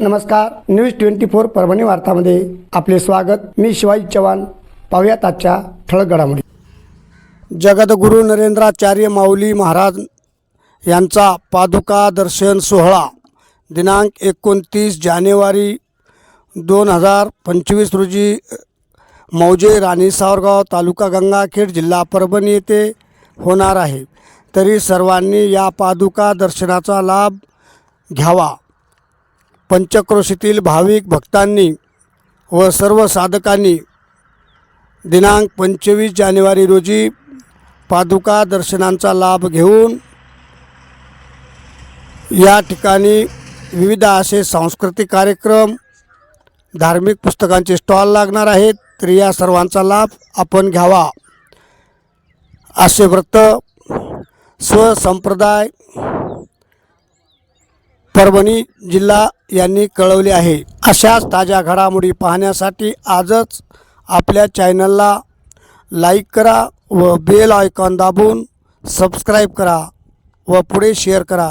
नमस्कार news twenty four Parbhani वार्तामध्ये आपले स्वागत. मी शिवाजी चव्हाण. पाहुयात आजच्या ठळक घडामोडी. जगद्गुरू नरेंद्राचार्य माऊली महाराज यांचा पादुका दर्शन सोहळा दिनांक एकोणतीस जानेवारी दोन हजार पंचवीस रोजी मौजे राणी सावरगाव तालुका गंगाखेड जिल्हा परभणी येथे होणार आहे. तरी सर्वांनी या पादुका दर्शनाचा लाभ घ्यावा. पंचक्रोशीतील भाविक भक्तांनी व सर्व साधकांनी दिनांक पंचवीस जानेवारी रोजी पादुका दर्शनांचा लाभ घेऊन या ठिकाणी विविध असे सांस्कृतिक कार्यक्रम धार्मिक पुस्तकांचे स्टॉल लागणार आहेत तर या सर्वांचा लाभ आपण घ्यावा. असे व्रत स्वसंप्रदाय परभणी जिल्हा यांनी कळवले आहे. अशाच ताज्या घडामोडी पाहण्यासाठी आजच आपल्या चॅनलला लाईक करा व बेल आयकॉन दाबून सबस्क्राईब करा व पुढे शेअर करा.